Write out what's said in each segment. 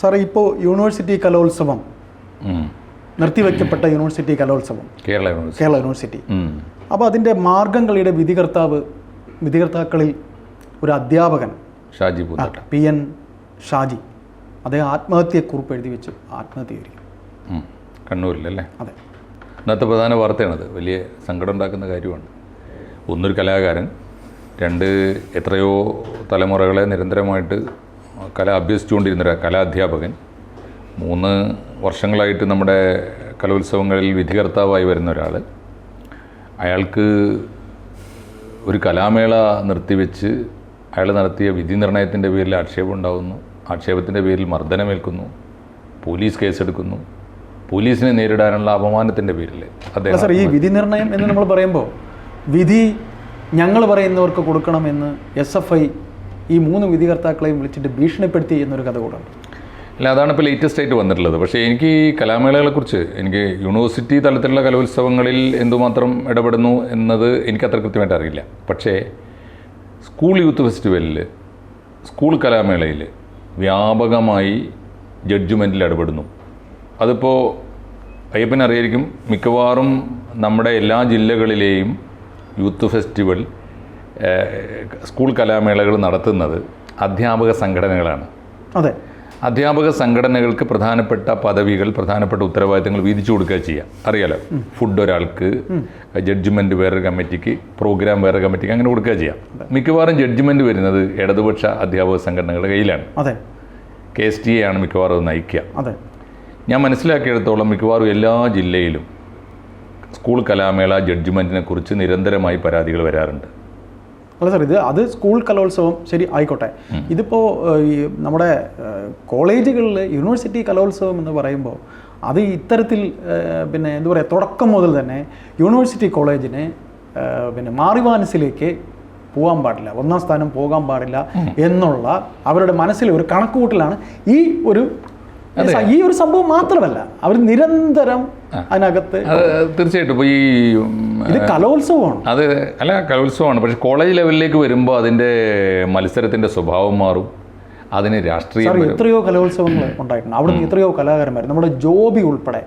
സാറേ ഇപ്പോൾ യൂണിവേഴ്സിറ്റി കലോത്സവം. നിർത്തിവെക്കപ്പെട്ട യൂണിവേഴ്സിറ്റി കലോത്സവം. കേരള യൂണിവേഴ്സിറ്റി. കേരള യൂണിവേഴ്സിറ്റി. അപ്പോൾ അതിന്റെ മാർഗംകളിയുടെ വിധികർത്താവ് വിധികർത്താക്കളിൽ ഒരു അധ്യാപകൻ. Shaji P N Shaji. അദ്ദേഹം ആത്മഹത്യക്കുറിപ്പ് എഴുതി വെച്ച് ആത്മഹത്യ. കണ്ണൂരിലല്ലേ? അതെ. ഇന്നത്തെ പ്രധാന വാർത്തയാണത്. വലിയ സങ്കടം ഉണ്ടാക്കുന്ന കാര്യമാണ്. ഒന്നൊരു കലാകാരൻ രണ്ട് എത്രയോ തലമുറകളെ നിരന്തരമായിട്ട് കല അഭ്യസിച്ചുകൊണ്ടിരുന്ന ഒരു കലാധ്യാപകൻ. മൂന്ന് വർഷങ്ങളായിട്ട് നമ്മുടെ കലോത്സവങ്ങളിൽ വിധികർത്താവായി വരുന്ന ഒരാൾ. അയാൾക്ക് ഒരു കലാമേള നിർത്തിവെച്ച് അയാൾ നടത്തിയ വിധി നിർണയത്തിന്റെ പേരിൽ ആക്ഷേപം ഉണ്ടാകുന്നു ആക്ഷേപത്തിന്റെ പേരിൽ മർദ്ദനമേൽക്കുന്നു. പോലീസ് കേസെടുക്കുന്നു. പോലീസിനെ നേരിടാനുള്ള അപമാനത്തിന്റെ പേരിൽ അദ്ദേഹം സാർ ഈ വിധി നിർണയം എന്ന് നമ്മൾ പറയുമ്പോൾ വിധി ഞങ്ങൾ പറയുന്നവർക്ക് കൊടുക്കണമെന്ന് എസ് എഫ് ഐ ഈ മൂന്ന് വിധികർത്താക്കളെയും വിളിച്ചിട്ട് ഭീഷണിപ്പെടുത്തി എന്നൊരു കഥ കൂടെ അല്ല അതാണ് ഇപ്പോൾ ലേറ്റസ്റ്റ് ആയിട്ട് വന്നിട്ടുള്ളത്. പക്ഷേ എനിക്ക് ഈ കലാമേളകളെക്കുറിച്ച് എനിക്ക് യൂണിവേഴ്സിറ്റി തലത്തിലുള്ള കലോത്സവങ്ങളിൽ എന്തുമാത്രം ഇടപെടുന്നു എന്നത് എനിക്ക് അത്ര കൃത്യമായിട്ട് അറിയില്ല. പക്ഷേ സ്കൂൾ യൂത്ത് ഫെസ്റ്റിവലിൽ സ്കൂൾ കലാമേളയിൽ വ്യാപകമായി ജഡ്ജ്മെന്റിൽ ഇടപെടുന്നു. അതിപ്പോൾ അയ്യപ്പനറിയായിരിക്കും മിക്കവാറും നമ്മുടെ എല്ലാ ജില്ലകളിലെയും യൂത്ത് ഫെസ്റ്റിവൽ സ്കൂൾ കലാമേളകൾ നടത്തുന്നത് അധ്യാപക സംഘടനകളാണ്. അതെ. അധ്യാപക സംഘടനകൾക്ക് പ്രധാനപ്പെട്ട പദവികൾ പ്രധാനപ്പെട്ട ഉത്തരവാദിത്തങ്ങൾ വീതിച്ചു കൊടുക്കുക ചെയ്യാം. അറിയാലോ? ഫുഡ് ഒരാൾക്ക് ജഡ്ജ്മെന്റ് വേറൊരു കമ്മിറ്റിക്ക് പ്രോഗ്രാം വേറെ കമ്മിറ്റിക്ക് അങ്ങനെ കൊടുക്കുക ചെയ്യാം. മിക്കവാറും ജഡ്ജ്മെന്റ് വരുന്നത് ഇടതുപക്ഷ അധ്യാപക സംഘടനകളുടെ കയ്യിലാണ്. അതെ. കെ എസ് ടി എ ആണ് മിക്കവാറും നയിക്കുക. അതെ. ഞാൻ മനസ്സിലാക്കിയെടുത്തോളം മിക്കവാറും എല്ലാ ജില്ലയിലും സ്കൂൾ കലാമേള ജഡ്ജ്മെന്റിനെ കുറിച്ച് നിരന്തരമായി പരാതികൾ വരാറുണ്ട്. അല്ല സാർ ഇത് അത് സ്കൂൾ കലോത്സവം ശരി ആയിക്കോട്ടെ. ഇതിപ്പോൾ ഈ നമ്മുടെ കോളേജുകളിൽ യൂണിവേഴ്സിറ്റി കലോത്സവം എന്ന് പറയുമ്പോൾ അത് ഇത്തരത്തിൽ പിന്നെ എന്താ പറയുക തുടക്കം മുതൽ തന്നെ യൂണിവേഴ്സിറ്റി കോളേജിന് പിന്നെ പിന്നെ മാറിവാനസിലേക്ക് പോകാൻ പാടില്ല. ഒന്നാം സ്ഥാനം പോകാൻ പാടില്ല എന്നുള്ള അവരുടെ മനസ്സിലെ ഒരു കണക്കുകൂട്ടലാണ് ഈ ഒരു ഈ ഒരു സംഭവം മാത്രമല്ല. അവർ നിരന്തരം അതിനകത്ത് അത് തീർച്ചയായിട്ടും ഇപ്പോൾ ഈ ഇത് കലോത്സവമാണ്. അത് അല്ല കലോത്സവമാണ്. പക്ഷെ കോളേജ് ലെവലിലേക്ക് വരുമ്പോൾ അതിന്റെ മത്സരത്തിന്റെ സ്വഭാവം മാറും. അതിന് രാഷ്ട്രീയം എത്രയോ കലോത്സവങ്ങൾ ഉണ്ടായിട്ടുണ്ട്. അവിടെ നിന്ന് എത്രയോ കലാകാരന്മാർ നമ്മുടെ ജോബി ഉൾപ്പെടെ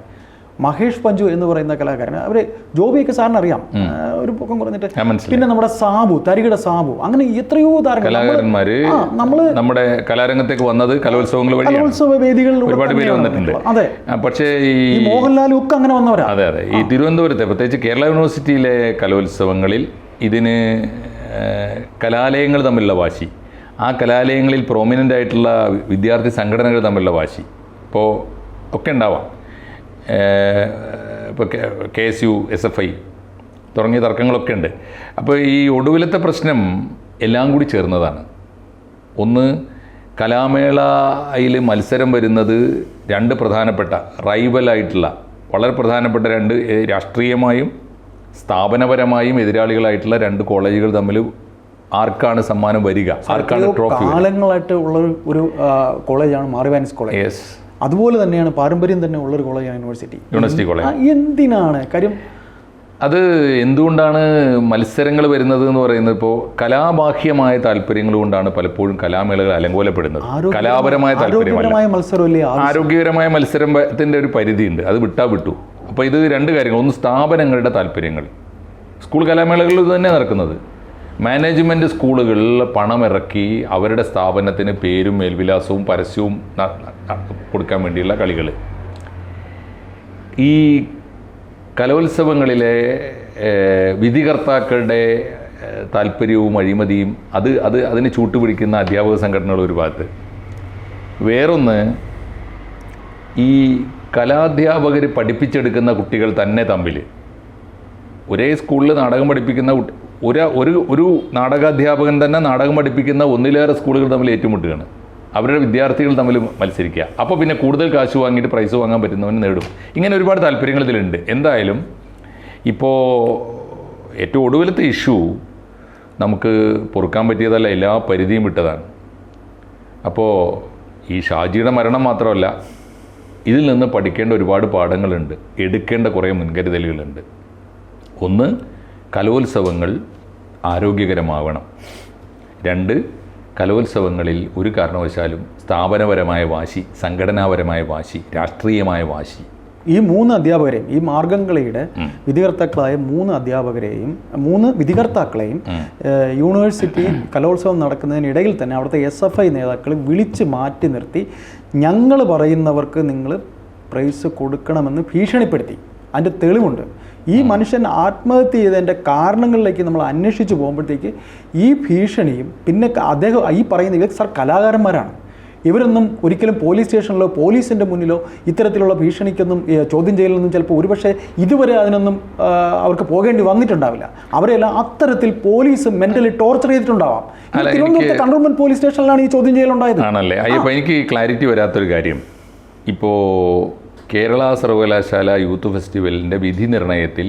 മഹേഷ് പഞ്ചു എന്ന് പറയുന്ന കലാകാരൻ. അവർ ജോബിയൊക്കെ സാറിന് അറിയാം. ഒരു പൊക്കം കുറഞ്ഞിട്ട്. പിന്നെ നമ്മുടെ സാബു തരികിട സാബു. അങ്ങനെ എത്രയോ കലാകാരന്മാര് നമ്മൾ നമ്മുടെ കലാരംഗത്തേക്ക് വന്നത് കലോത്സവങ്ങൾ കലോത്സവ ഒരുപാട് പേര് വന്നിട്ടുണ്ട്. അതെ. പക്ഷേ ഈ മോഹൻലാലും ഒക്കെ അങ്ങനെ വന്നവരാ. അതെ അതെ. ഈ തിരുവനന്തപുരത്തെ പ്രത്യേകിച്ച് കേരള യൂണിവേഴ്സിറ്റിയിലെ കലോത്സവങ്ങളിൽ ഇതിന് കലാലയങ്ങൾ തമ്മിലുള്ള വാശി. ആ കലാലയങ്ങളിൽ പ്രോമിനന്റ് ആയിട്ടുള്ള വിദ്യാർത്ഥി സംഘടനകൾ തമ്മിലുള്ള വാശി. ഇപ്പോൾ ഒക്കെ ഉണ്ടാവാം. ഇപ്പോൾ K S U S F I തുടങ്ങിയ തർക്കങ്ങളൊക്കെ ഉണ്ട്. അപ്പോൾ ഈ ഒടുവിലത്തെ പ്രശ്നം എല്ലാം കൂടി ചേർന്നതാണ്. ഒന്ന് കലാമേളയിൽ മത്സരം വരുന്നത് രണ്ട് പ്രധാനപ്പെട്ട റൈവലായിട്ടുള്ള വളരെ പ്രധാനപ്പെട്ട രണ്ട് രാഷ്ട്രീയമായും സ്ഥാപനപരമായും എതിരാളികളായിട്ടുള്ള രണ്ട് കോളേജുകൾ തമ്മിൽ ആർക്കാണ് സമ്മാനം വരിക? ആർക്കാണ് ട്രോഫി കാലങ്ങളായിട്ട് ഉള്ള ഒരു- കോളേജാണ് മാറി മാറിവാനിസ് കോളേജ്. യെസ് അതുപോലെ തന്നെയാണ് പാരമ്പര്യം തന്നെ ഉള്ള ഒരു കോളേജ് യൂണിവേഴ്സിറ്റി. University college. എന്തിനാണ്? കാര്യം അത് എന്തുകൊണ്ടാണ് മത്സരങ്ങൾ വരുന്നത് എന്ന് പറയുന്നത്? ഇപ്പോൾ കലാബാഹ്യമായ താല്പര്യങ്ങൾ കൊണ്ടാണ് പലപ്പോഴും കലാമേളകൾ അലങ്കോലപ്പെടുന്നത്. കലാപരമായ താല്പര്യമല്ല. ആരോഗ്യപരമായ മത്സരത്തിന്റെ ഒരു പരിധിയുണ്ട്. അത് വിട്ടാ വിട്ടു. അപ്പോൾ ഇത് രണ്ട് കാര്യങ്ങൾ. ഒന്ന് സ്ഥാപനങ്ങളുടെ താല്പര്യങ്ങൾ. സ്കൂൾ കലാമേളകളിൽ ഇത് തന്നെ നടക്കുന്നത്. മാനേജ്മെന്റ് സ്കൂളുകളിൽ പണമിറക്കി അവരുടെ സ്ഥാപനത്തിന് പേരും മേൽവിലാസവും പരസ്യവും കൊടുക്കാൻ വേണ്ടിയുള്ള കളികൾ. ഈ കലോത്സവങ്ങളിലെ വിധികർത്താക്കളുടെ താല്പര്യവും അഴിമതിയും അത് അത് അതിന് ചൂട്ടുപിടിക്കുന്ന അധ്യാപക സംഘടനകൾ ഒരു ഭാഗത്ത്. വേറൊന്ന് ഈ കലാധ്യാപകർ പഠിപ്പിച്ചെടുക്കുന്ന കുട്ടികൾ തന്നെ തമ്മിൽ ഒരേ സ്കൂളിൽ നാടകം പഠിപ്പിക്കുന്ന ഒരു ഒരു ഒരു നാടകാധ്യാപകൻ തന്നെ നാടകം പഠിപ്പിക്കുന്ന ഒന്നിലേറെ സ്കൂളുകൾ തമ്മിൽ ഏറ്റുമുട്ടുകയാണ്. അവരുടെ വിദ്യാർത്ഥികൾ തമ്മിൽ മത്സരിക്കുക. അപ്പോൾ പിന്നെ കൂടുതൽ കാശ് വാങ്ങിയിട്ട് പ്രൈസ് വാങ്ങാൻ പറ്റുന്നവന് നേടും. ഇങ്ങനെ ഒരുപാട് താല്പര്യങ്ങൾ ഇതിലുണ്ട്. എന്തായാലും ഇപ്പോൾ ഏറ്റവും ഒടുവിലത്തെ ഇഷ്യൂ നമുക്ക് പൊറുക്കാൻ പറ്റിയതല്ല എല്ലാ പരിധിയും വിട്ടതാണ്. അപ്പോൾ ഈ ഷാജിയുടെ മരണം മാത്രമല്ല ഇതിൽ നിന്ന് പഠിക്കേണ്ട ഒരുപാട് പാഠങ്ങളുണ്ട്. എടുക്കേണ്ട കുറേ മുൻകരുതലുകളുണ്ട്. ഒന്ന് കലോത്സവങ്ങൾ ആരോഗ്യകരമാവണം. രണ്ട് കലോത്സവങ്ങളിൽ ഒരു കാരണവശാലും സ്ഥാപനപരമായ വാശി സംഘടനാപരമായ വാശി രാഷ്ട്രീയമായ വാശി. ഈ മൂന്ന് അധ്യാപകരെയും ഈ മാർഗംകളിയുടെ വിധികർത്താക്കളായ മൂന്ന് അധ്യാപകരെയും മൂന്ന് വിധികർത്താക്കളെയും യൂണിവേഴ്സിറ്റി കലോത്സവം നടക്കുന്നതിനിടയിൽ തന്നെ അവിടുത്തെ എസ് എഫ് ഐ നേതാക്കൾ വിളിച്ച് മാറ്റി നിർത്തി ഞങ്ങൾ പറയുന്നവർക്ക് നിങ്ങൾ പ്രൈസ് കൊടുക്കണമെന്ന് ഭീഷണിപ്പെടുത്തി. അതിന്റെ തെളിവുണ്ട്. ഈ മനുഷ്യൻ ആത്മഹത്യ ചെയ്തതിന്റെ കാരണങ്ങളിലേക്ക് നമ്മൾ അന്വേഷിച്ച് പോകുമ്പോഴത്തേക്ക് ഈ ഭീഷണിയും പിന്നെ അദ്ദേഹം ഈ പറയുന്ന ഇവർ സാർ കലാകാരന്മാരാണ്. ഇവരൊന്നും ഒരിക്കലും പോലീസ് സ്റ്റേഷനിലോ പോലീസിന്റെ മുന്നിലോ ഇത്തരത്തിലുള്ള ഭീഷണിക്കൊന്നും ചോദ്യം ചെയ്യലൊന്നും ചിലപ്പോൾ ഒരുപക്ഷെ ഇതുവരെ അതിനൊന്നും അവർക്ക് പോകേണ്ടി വന്നിട്ടുണ്ടാവില്ല. അവരെല്ലാം അത്തരത്തിൽ പോലീസ് മെന്റലി ടോർച്ചർ ചെയ്തിട്ടുണ്ടാവാം. തിരുവനന്തപുരത്തെ കൺട്രോൾമെന്റ് പോലീസ് സ്റ്റേഷനിലാണ് ഈ ചോദ്യം ചെയ്യലുണ്ടായത്. ആണല്ലേ? അയ്യപ്പ എനിക്ക് ക്ലാരിറ്റി വരാത്തൊരു കാര്യം. ഇപ്പോൾ കേരള സർവകലാശാല യൂത്ത് ഫെസ്റ്റിവലിന്റെ വിധി നിർണയത്തിൽ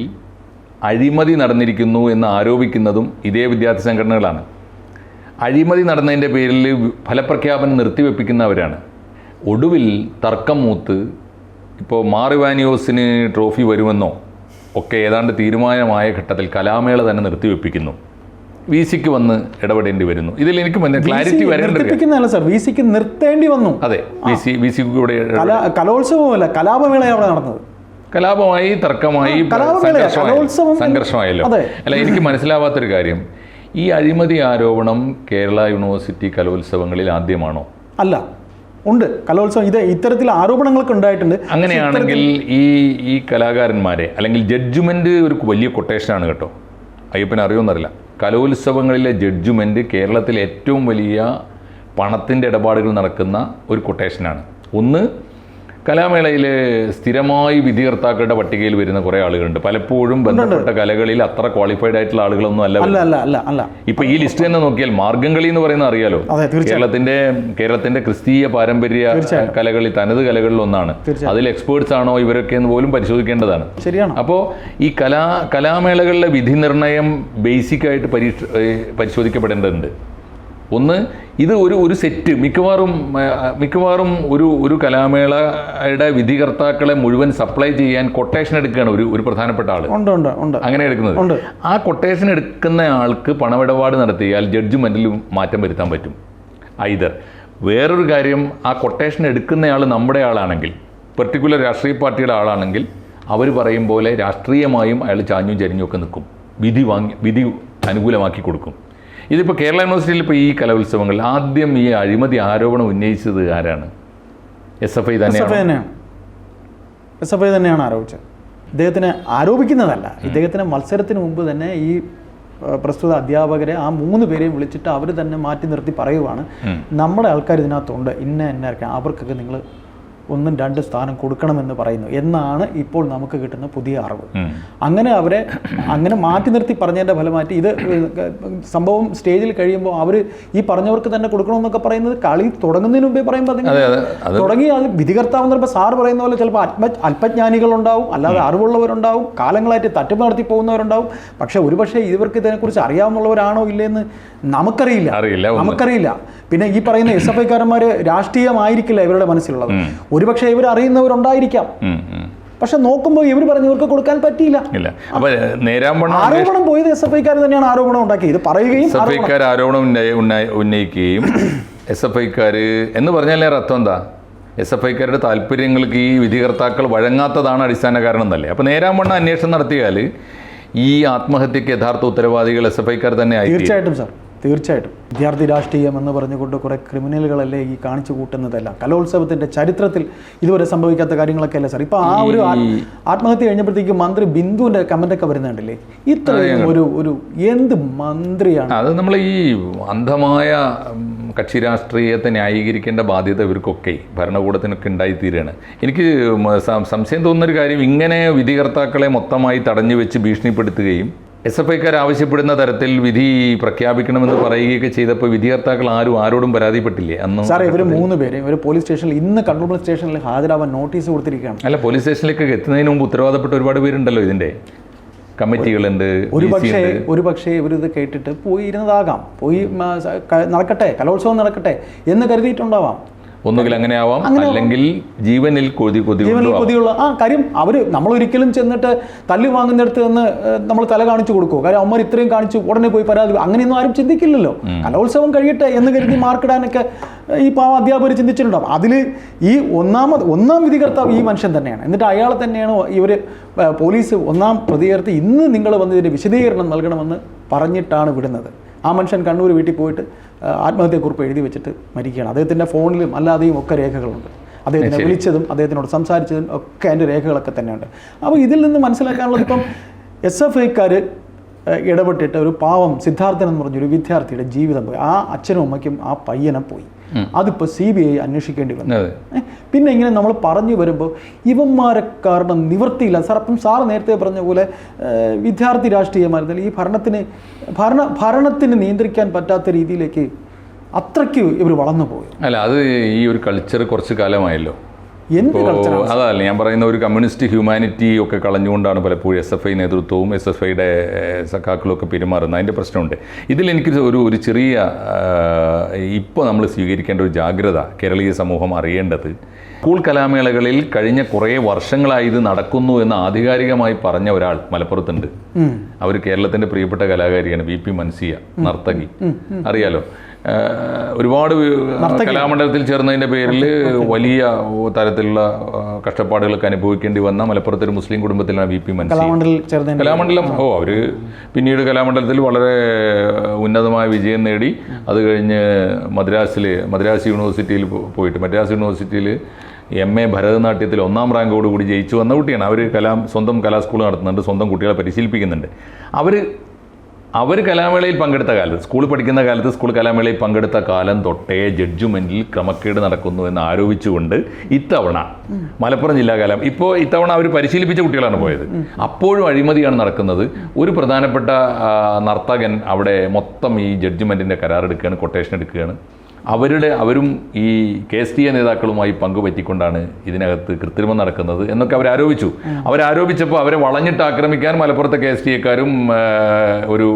അഴിമതി നടന്നിരിക്കുന്നു എന്ന് ആരോപിക്കുന്നതും ഇതേ വിദ്യാർത്ഥി സംഘടനകളാണ്. അഴിമതി നടന്നതിന്റെ പേരിൽ ഫലപ്രഖ്യാപനം നിർത്തിവെപ്പിക്കുന്നവരാണ്. ഒടുവിൽ തർക്കം മൂത്ത് ഇപ്പോൾ മാറിവാനിയോസിന് ട്രോഫി വരുമെന്നോ ഒക്കെ ഏതാണ്ട് തീരുമാനമായ ഘട്ടത്തിൽ കലാമേള തന്നെ നിർത്തിവെപ്പിക്കുന്നു. വി സിക്ക് വന്ന് ഇടപെടേണ്ടി വരുന്നു. ഇതിൽ എനിക്ക് ക്ലാരിറ്റി വരേണ്ടിരിക്കുന്നതല്ല സാർ വി സിക്ക് നിർത്തേണ്ടി വന്നു. അതെ വി സി വി സിക്ക് കൂടെ കലാ കലോത്സവമല്ല കലാപമേള അവിടെ നടന്നത്. കലാപമായി തർക്കമായി സംഘർഷമായല്ലോ. അല്ല എനിക്ക് മനസ്സിലാവാത്തൊരു കാര്യം. ഈ അഴിമതി ആരോപണം കേരള യൂണിവേഴ്സിറ്റി കലോത്സവങ്ങളിൽ ആദ്യമാണോ? അല്ല ഉണ്ട്. കലോത്സവം ഇത് ഇത്തരത്തിൽ ആരോപണങ്ങളൊക്കെ ഉണ്ടായിട്ടുണ്ട്. അങ്ങനെയാണെങ്കിൽ ഈ ഈ കലാകാരന്മാരെ അല്ലെങ്കിൽ ജഡ്ജ്മെന്റ് ഒരു വലിയ കൊട്ടേഷനാണ് കേട്ടോ. അയ്യപ്പനെ അറിയുമെന്നറിയില്ല. കലോത്സവങ്ങളിലെ ജഡ്ജ്മെന്റ് കേരളത്തിലെ ഏറ്റവും വലിയ പണത്തിന്റെ ഇടപാടുകൾ നടക്കുന്ന ഒരു കൊട്ടേഷനാണ് ഒന്ന് കലാമേളയിൽ സ്ഥിരമായി വിധികർത്താക്കളുടെ പട്ടികയിൽ വരുന്ന കുറേ ആളുകളുണ്ട്. പലപ്പോഴും ബന്ധപ്പെട്ട കലകളിൽ അത്ര ക്വാളിഫൈഡ് ആയിട്ടുള്ള ആളുകളൊന്നും അല്ല ഇപ്പൊ ഈ ലിസ്റ്റ് തന്നെ നോക്കിയാൽ മാർഗംകളി എന്ന് പറയുന്നത് അറിയാലോ? കേരളത്തിന്റെ കേരളത്തിന്റെ ക്രിസ്തീയ പാരമ്പര്യ കലകളിൽ തനത് കലകളിൽ ഒന്നാണ്. അതിൽ എക്സ്പേർട്സ് ആണോ ഇവരൊക്കെ എന്ന് പോലും പരിശോധിക്കേണ്ടതാണ്. ശരിയാണ്. അപ്പോ ഈ കലാ കലാമേളകളിലെ വിധി നിർണയം ബേസിക് ആയിട്ട് പരിശോധിക്കപ്പെടേണ്ടതുണ്ട്. ഒന്ന് ഇത് ഒരു ഒരു സെറ്റ്. മിക്കവാറും മിക്കവാറും ഒരു ഒരു കലാമേളയുടെ വിധികർത്താക്കളെ മുഴുവൻ സപ്ലൈ ചെയ്യാൻ കൊട്ടേഷൻ എടുക്കുകയാണ് ഒരു ഒരു പ്രധാനപ്പെട്ട ആൾ ഉണ്ട് ഉണ്ട് ഉണ്ട്. അങ്ങനെ എടുക്കുന്നത്. ഉണ്ട്. ആ കൊട്ടേഷൻ എടുക്കുന്ന ആൾക്ക് പണമിടപാട് നടത്തിയാൽ ജഡ്ജ്മെന്റിൽ മാറ്റം വരുത്താൻ പറ്റും. ഐതർ വേറൊരു കാര്യം ആ കൊട്ടേഷൻ എടുക്കുന്നയാൾ നമ്മുടെ ആളാണെങ്കിൽ പെർട്ടിക്കുലർ രാഷ്ട്രീയ പാർട്ടിയുടെ ആളാണെങ്കിൽ അവർ പറയും പോലെ രാഷ്ട്രീയമായും അയാൾ ചാഞ്ഞും ചരിഞ്ഞും ഒക്കെ നിൽക്കും. വിധി വാങ്ങി വിധി അനുകൂലമാക്കി കൊടുക്കും. ഇതിപ്പോൾ കേരള യൂണിവേഴ്സിറ്റിയിൽ ഇപ്പോൾ ഈ കലോത്സവങ്ങളിൽ ആദ്യം ഈ അഴിമതി ആരോപണം ഉന്നയിച്ചത് ആരാണ്? എസ് എഫ് ഐ തന്നെയാണ്? എസ് എഫ് ഐ തന്നെയാണ്. ആരോപിച്ചത്. ഇദ്ദേഹത്തിനെ ആരോപിക്കുന്നതല്ല. ഇദ്ദേഹത്തിന് മത്സരത്തിന് മുമ്പ് തന്നെ ഈ പ്രസ്തുത അധ്യാപകരെ ആ മൂന്ന് പേരെയും വിളിച്ചിട്ട് അവർ തന്നെ മാറ്റി നിർത്തി പറയുവാണ്. നമ്മുടെ ആൾക്കാർ ഇതിനകത്തുണ്ട്. ഇന്ന എന്നെ ഇറക്കാം അവർക്കൊക്കെ നിങ്ങൾ ഒന്നും രണ്ട് സ്ഥാനം കൊടുക്കണമെന്ന് പറയുന്നു. എന്നാണ് ഇപ്പോൾ നമുക്ക് കിട്ടുന്ന പുതിയ അറിവ്. അങ്ങനെ അവരെ അങ്ങനെ മാറ്റി നിർത്തി പറഞ്ഞതിന്റെ ഫലമായിട്ട് ഇത് സംഭവം സ്റ്റേജിൽ കഴിയുമ്പോൾ അവർ ഈ പറഞ്ഞവർക്ക് തന്നെ കൊടുക്കണമെന്നൊക്കെ പറയുന്നത് കളി തുടങ്ങുന്നതിന് മുമ്പേ പറയുമ്പോൾ അതിന് അതെ അതെ തുടങ്ങി അത് വിധികർത്താവ് ചിലപ്പോൾ സാറ് പറയുന്ന പോലെ ചിലപ്പോൾ അത്മ അല്പജ്ഞാനികളുണ്ടാവും അല്ലാതെ അറിവുള്ളവരുണ്ടാവും കാലങ്ങളായിട്ട് തട്ടിപ്പ് നടത്തി പോകുന്നവരുണ്ടാവും. പക്ഷെ ഒരുപക്ഷെ ഇവർക്ക് ഇതിനെക്കുറിച്ച് അറിയാവുന്നവരാണോ ഇല്ലെന്ന് നമുക്കറിയില്ല. അറിയില്ല. നമുക്കറിയില്ല. പിന്നെ ഈ പറയുന്ന എസ് എഫ് ഐക്കാരന്മാർ രാഷ്ട്രീയമായിരിക്കില്ല ഇവരുടെ മനസ്സിലുള്ളത്. ഒരുപക്ഷെ ഇവർ അറിയുന്നവരുണ്ടായിരിക്കാം. പക്ഷെ നോക്കുമ്പോൾ ഇവർ പറഞ്ഞു ഇവർക്ക് കൊടുക്കാൻ പറ്റിയില്ല. ആരോപണം പോയത് എസ് എഫ് ഐക്കാർ തന്നെയാണ് ആരോപണം ഉണ്ടാക്കിയത്. ഇത് പറയുകയും എസ് എഫ് ഐക്കാർ ആരോപണം ഉന്നയി- ഉന്നയി- ഉന്നയിക്കുകയും എസ് എഫ് ഐക്കാർ എന്ന് പറഞ്ഞാൽ അർത്ഥം എന്താ? എസ് എഫ് ഐക്കാരുടെ താല്പര്യങ്ങൾക്ക് ഈ വിധികർത്താക്കൾ വഴങ്ങാത്തതാണ് അടിസ്ഥാന കാരണം എന്നല്ലേ. അപ്പോൾ വണ്ണം അന്വേഷണം നടത്തിയാൽ ഈ ആത്മഹത്യക്ക് യഥാർത്ഥ ഉത്തരവാദികൾ എസ് എഫ് ഐക്കാർ തന്നെ ആയി തീർച്ചയായിട്ടും സാർ തീർച്ചയായിട്ടും. വിദ്യാർത്ഥി രാഷ്ട്രീയം എന്ന് പറഞ്ഞുകൊണ്ട് കുറെ ക്രിമിനലുകളല്ലേ ഈ കാണിച്ചു കൂട്ടുന്നതെല്ലാം. കലോത്സവത്തിന്റെ ചരിത്രത്തിൽ ഇതുവരെ സംഭവിക്കാത്ത കാര്യങ്ങളൊക്കെ അല്ലേ സാർ? ഇപ്പൊ ആ ഒരു ആത്മഹത്യ കഴിഞ്ഞപ്പോഴത്തേക്ക് മന്ത്രി ബിന്ദുവിന്റെ കമന്റ് ഒക്കെ വരുന്നുണ്ടല്ലേ? ഇത്രയും ഒരു ഒരു എന്ത് മന്ത്രിയാണ്? അത് നമ്മൾ ഈ അന്ധമായ കക്ഷി രാഷ്ട്രീയത്തെ ന്യായീകരിക്കേണ്ട ബാധ്യത ഇവർക്കൊക്കെ ഭരണകൂടത്തിനൊക്കെ ഉണ്ടായിത്തീരുകയാണ് എനിക്ക് സംശയം തോന്നുന്നൊരു കാര്യം ഇങ്ങനെ വിധികർത്താക്കളെ മൊത്തമായി തടഞ്ഞു വെച്ച് ഭീഷണിപ്പെടുത്തുകയും എസ് എഫ് ഐക്കാർ ആവശ്യപ്പെടുന്ന തരത്തിൽ വിധി പ്രഖ്യാപിക്കണമെന്ന് പറയുകയൊക്കെ ചെയ്തപ്പോൾ വിധികർത്താക്കൾ ആരും ആരോടും പരാതിപ്പെട്ടില്ലേ? അന്ന് സാറേ ഇവർ മൂന്ന് പേര്. ഇവർ പോലീസ് സ്റ്റേഷനിൽ ഇന്ന് കൺട്രോൾമെന്റ് സ്റ്റേഷനിൽ ഹാജരാവാൻ നോട്ടീസ് കൊടുത്തിരിക്കുകയാണ്. അല്ല പോലീസ് സ്റ്റേഷനിലേക്ക് എത്തുന്നതിന് മുമ്പ് ഉത്തരവാദപ്പെട്ട ഒരുപാട് പേരുണ്ടല്ലോ ഇതിന്റെ. കമ്മിറ്റികളുണ്ട് ഒരു പക്ഷേ. ഒരു പക്ഷേ ഇവരിത് കേട്ടിട്ട് പോയി ഇരുന്നതാകാം. പോയി നടക്കട്ടെ കലോത്സവം നടക്കട്ടെ എന്ന് കരുതിയിട്ടുണ്ടാവാം. ഒന്നുകിൽ അങ്ങനെ ആവാം അല്ലെങ്കിൽ ജീവനിൽ കൊതി കൊതി ജീവനിൽ കൊതിയുള്ള ആ കാര്യം അവർ നമ്മൾ ഒരിക്കലും ചെന്നിട്ട് തല്ലി വാങ്ങുന്നിടത്ത് നിന്ന് നമ്മൾ തല കാണിച്ചു കൊടുക്കുമോ കാര്യം അമ്മ ഇത്രയും കാണിച്ചു ഉടനെ പോയി പരാതി അങ്ങനെയൊന്നും ആരും ചിന്തിക്കില്ലല്ലോ. കലോത്സവം കഴിയട്ടെ എന്ന് കരുതി മാർക്കിടാനൊക്കെ ഈ പാവ അധ്യാപകർ ചിന്തിച്ചിട്ടുണ്ടാവും. അതിൽ ഈ ഒന്നാമത് ഒന്നാം വിധികർത്താവ് ഈ മനുഷ്യൻ തന്നെയാണ്. എന്നിട്ട് അയാളെ തന്നെയാണ് ഇവർ പോലീസ് ഒന്നാം പ്രതികർത്ത് ഇന്ന് നിങ്ങൾ വന്ന് ഇതിന്റെ വിശദീകരണം നൽകണമെന്ന് പറഞ്ഞിട്ടാണ് വിടുന്നത്. ആ മനുഷ്യൻ കണ്ണൂർ വീട്ടിൽ പോയിട്ട് ആത്മഹത്യക്കുറിപ്പ് എഴുതി വെച്ചിട്ട് മരിക്കുകയാണ്. അദ്ദേഹത്തിന്റെ ഫോണിലും അല്ലാതെയും ഒക്കെ രേഖകളുണ്ട്. അദ്ദേഹത്തിനെ വിളിച്ചതും അദ്ദേഹത്തിനോട് സംസാരിച്ചതും ഒക്കെ അതിന്റെ രേഖകളൊക്കെ തന്നെയുണ്ട്. അപ്പോൾ ഇതിൽ നിന്ന് മനസ്സിലാക്കാനുള്ളത് ഇപ്പം എസ് എഫ് ഐക്കാർ ഇടപെട്ടിട്ട് ഒരു പാവം സിദ്ധാർത്ഥൻ എന്ന് പറഞ്ഞൊരു വിദ്യാർത്ഥിയുടെ ജീവിതം പോയി. ആ അച്ഛനും അമ്മയ്ക്കും ആ പയ്യനെ പോയി. അതിപ്പോൾ സി ബി ഐ അന്വേഷിക്കേണ്ടി വന്നു. പിന്നെ ഇങ്ങനെ നമ്മൾ പറഞ്ഞു വരുമ്പോൾ ഇവന്മാരെ കാരണം നിവൃത്തിയില്ല. സാർ അപ്പം സാർ നേരത്തെ പറഞ്ഞ പോലെ വിദ്യാർത്ഥി രാഷ്ട്രീയമായിരുന്നില്ല ഈ ഭരണത്തിന് ഭരണ ഭരണത്തിന് നിയന്ത്രിക്കാൻ പറ്റാത്ത രീതിയിലേക്ക് അത്രയ്ക്ക് ഇവർ വളർന്നു പോയി. അല്ല അത് ഈ ഒരു കൾച്ചർ കുറച്ച് കാലമായല്ലോ. എന്ത് അതല്ല ഞാൻ പറയുന്ന ഒരു കമ്മ്യൂണിസ്റ്റ് ഹ്യൂമാനിറ്റി ഒക്കെ കളഞ്ഞുകൊണ്ടാണ് പലപ്പോഴും എസ് എഫ് ഐ നേതൃത്വവും എസ് എഫ് ഐയുടെ സഖാക്കളും ഒക്കെ പെരുമാറുന്നത്. അതിന്റെ പ്രശ്നമുണ്ട്. ഇതിൽ എനിക്ക് ഒരു ഒരു ചെറിയ ഇപ്പോൾ നമ്മൾ സ്വീകരിക്കേണ്ട ഒരു ജാഗ്രത കേരളീയ സമൂഹം അറിയേണ്ടത്. സ്കൂൾ കലാമേളകളിൽ കഴിഞ്ഞ കുറേ വർഷങ്ങളായി ഇത് നടക്കുന്നു എന്ന് ആധികാരികമായി പറഞ്ഞ ഒരാൾ മലപ്പുറത്തുണ്ട്. അവർ കേരളത്തിന്റെ പ്രിയപ്പെട്ട കലാകാരിയാണ് വി പി മൻസിയ നർത്തകി. അറിയാലോ? ഒരുപാട് കലാമണ്ഡലത്തിൽ ചേർന്നതിന്റെ പേരിൽ വലിയ തരത്തിലുള്ള കഷ്ടപ്പാടുകളൊക്കെ അനുഭവിക്കേണ്ടി വന്ന മലപ്പുറത്തെ ഒരു മുസ്ലിം കുടുംബത്തിലാണ് വി പി ചേർന്നതിന് കലാമണ്ഡലം ഓ അവർ പിന്നീട് കലാമണ്ഡലത്തിൽ വളരെ ഉന്നതമായ വിജയം നേടി. അത് കഴിഞ്ഞ് മദ്രാസിൽ മദ്രാസ് യൂണിവേഴ്സിറ്റിയിൽ പോയിട്ട് മദ്രാസ് യൂണിവേഴ്സിറ്റിയിൽ എം എ ഭരതനാട്യത്തിൽ ഒന്നാം റാങ്കോട് കൂടി ജയിച്ചു വന്ന കുട്ടിയാണ്. അവർ കലാം സ്വന്തം കലാസ്കൂൾ നടത്തുന്നുണ്ട് സ്വന്തം കുട്ടികളെ പരിശീലിപ്പിക്കുന്നുണ്ട്. അവർ അവർ കലാമേളയിൽ പങ്കെടുത്ത കാലത്ത് സ്കൂൾ പഠിക്കുന്ന കാലത്ത് സ്കൂൾ കലാമേളയിൽ പങ്കെടുത്ത കാലം തൊട്ടേ ജഡ്ജ്മെന്റിൽ ക്രമക്കേട് നടക്കുന്നു എന്ന് ആരോപിച്ചുകൊണ്ട് ഇത്തവണ മലപ്പുറം ജില്ലാ കലാം ഇപ്പോൾ ഇത്തവണ അവർ പരിശീലിപ്പിച്ച കുട്ടികളാണ് പോയത്. അപ്പോഴും അഴിമതിയാണ് നടക്കുന്നത്. ഒരു പ്രധാനപ്പെട്ട നർത്തകൻ അവിടെ മൊത്തം ഈ ജഡ്ജ്മെന്റിന്റെ കരാർ എടുക്കുകയാണ് കൊട്ടേഷൻ എടുക്കുകയാണ്. അവരുടെ അവരും ഈ കെ എസ് ടി എ നേതാക്കളുമായി പങ്കുപറ്റിക്കൊണ്ടാണ് ഇതിനകത്ത് കൃത്രിമം നടക്കുന്നത് എന്നൊക്കെ അവരാരോപിച്ചു അവരാരോപിച്ചപ്പോൾ അവരെ വളഞ്ഞിട്ട് ആക്രമിക്കാൻ മലപ്പുറത്തെ കെ എസ് ടി എക്കാരും ഒരു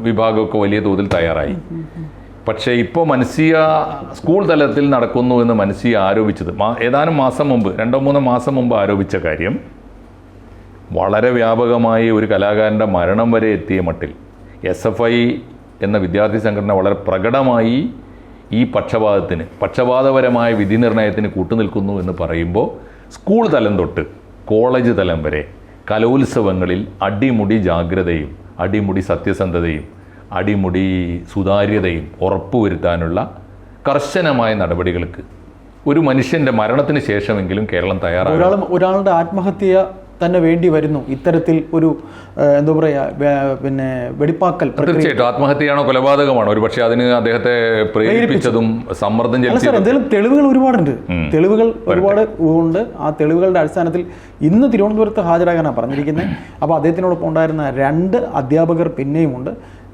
വിഭാഗമൊക്കെ വലിയ തോതിൽ തയ്യാറായി. പക്ഷേ ഇപ്പോൾ മനസ്സിയ സ്കൂൾ തലത്തിൽ നടക്കുന്നു എന്ന് മനസ്സിയ ആരോപിച്ചത് മാ- ഏതാനും മാസം മുമ്പ് രണ്ടോ മൂന്നോ മാസം മുമ്പ് ആരോപിച്ച കാര്യം വളരെ വ്യാപകമായി ഒരു കലാകാരന്റെ മരണം വരെ എത്തിയ മട്ടിൽ. എസ് എഫ് ഐ എന്ന വിദ്യാർത്ഥി സംഘടന വളരെ പ്രകടമായി ഈ പക്ഷപാതത്തിന് പക്ഷപാതപരമായ വിധി നിർണയത്തിന് കൂട്ടുനിൽക്കുന്നു എന്ന് പറയുമ്പോൾ സ്കൂൾ തലം തൊട്ട് കോളേജ് തലം വരെ കലോത്സവങ്ങളിൽ അടിമുടി ജാഗ്രതയും അടിമുടി സത്യസന്ധതയും അടിമുടി സുതാര്യതയും ഉറപ്പുവരുത്താനുള്ള കർശനമായ നടപടികൾക്ക് ഒരു മനുഷ്യന്റെ മരണത്തിന് ശേഷമെങ്കിലും കേരളം തയ്യാറാകും ഒരാൾ ഒരാളുടെ ആത്മഹത്യ തന്നെ വേണ്ടി വരുന്നു. ഇത്തരത്തിൽ ഒരു എന്താ പറയുക പിന്നെ വെടിപ്പാക്കൽ തീർച്ചയായിട്ടും ആത്മഹത്യയാണോ കൊലപാതകമാണോ? ഒരു പക്ഷേ അതിന് അദ്ദേഹത്തെ പ്രേരിപ്പിച്ചതും സമ്മർദ്ദം അല്ല സാർ എന്തെങ്കിലും തെളിവുകൾ ഒരുപാടുണ്ട്. തെളിവുകൾ ഒരുപാട് ഉണ്ട്. ആ തെളിവുകളുടെ അടിസ്ഥാനത്തിൽ ഇന്ന് തിരുവനന്തപുരത്ത് ഹാജരാകാനാണ് പറഞ്ഞിരിക്കുന്നത്. അപ്പോൾ അദ്ദേഹത്തിനോടൊപ്പം ഉണ്ടായിരുന്ന രണ്ട് അധ്യാപകർ പിന്നെയും ഉണ്ട്.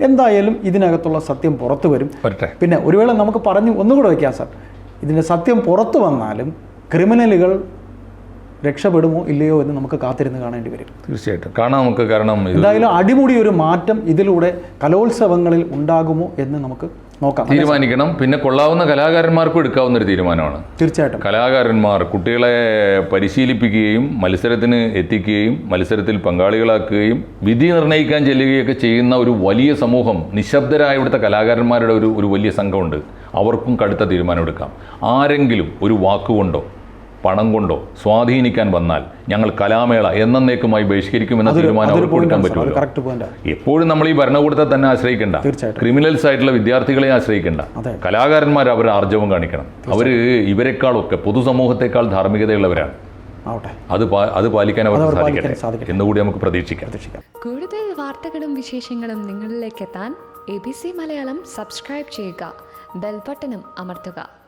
എന്തായാലും ഇതിനകത്തുള്ള സത്യം പുറത്തു വരും. പിന്നെ ഒരു വേള നമുക്ക് പറഞ്ഞു ഒന്നുകൂടെ വയ്ക്കാം സാർ. ഇതിന്റെ സത്യം പുറത്തു വന്നാലും ക്രിമിനലുകൾ രക്ഷപ്പെടുമോ ഇല്ലയോ എന്ന് നമുക്ക് കാത്തിരുന്ന് കാണേണ്ടി വരും. തീർച്ചയായിട്ടും. കാണാം നമുക്ക് കാരണം എന്തായാലും അടിമുടി ഒരു മാറ്റം ഇതിലൂടെ കലോത്സവങ്ങളിൽ ഉണ്ടാകുമോ എന്ന് നമുക്ക് നോക്കാം. തീരുമാനിക്കണം. പിന്നെ കൊള്ളാവുന്ന കലാകാരന്മാർക്കും എടുക്കാവുന്ന ഒരു തീരുമാനമാണ്. തീർച്ചയായിട്ടും. കലാകാരന്മാർ കുട്ടികളെ പരിശീലിപ്പിക്കുകയും മത്സരത്തിന് എത്തിക്കുകയും മത്സരത്തിൽ പങ്കാളികളാക്കുകയും വിധി നിർണയിക്കാൻ ചെല്ലുകയൊക്കെ ചെയ്യുന്ന ഒരു വലിയ സമൂഹം നിശബ്ദരായ ഇവിടുത്തെ കലാകാരന്മാരുടെ ഒരു ഒരു വലിയ സംഘമുണ്ട്. അവർക്കും കടുത്ത തീരുമാനമെടുക്കാം. ആരെങ്കിലും ഒരു വാക്കുകൊണ്ടോ പണം കൊണ്ടോ സ്വാധീനിക്കാൻ വന്നാൽ ഞങ്ങൾ കലാമേള എന്നേക്കുമായി ബഹിഷ്കരിക്കുമെന്ന തീരുമാനം അവർക്ക് കൊടുക്കാൻ പറ്റുമല്ലോ എപ്പോഴും നമ്മൾ ഈ ഭരണകൂടത്തെ തന്നെ ആശ്രയിക്കേണ്ട. ക്രിമിനൽസ് ആയിട്ടുള്ള വിദ്യാർത്ഥികളെ ആശ്രയിക്കേണ്ട. കലാകാരന്മാർ അവർ ആർജവം കാണിക്കണം. അവർ ഇവരെക്കാളൊക്കെ പൊതുസമൂഹത്തെക്കാൾ ധാർമ്മികതയുള്ളവരാണ്. അത് അത് പാലിക്കാൻ അവർക്ക് അവർ സാധിക്കട്ടെ. എന്നുകൂടി നമുക്ക് പ്രതീക്ഷിക്കാം. കൂടുതൽ വാർത്തകളും വിശേഷങ്ങളും നിങ്ങളിലേക്ക് എത്താൻ A B C Malayalam subscribe ചെയ്യുക. ബെൽബട്ടനും അമർത്തുക.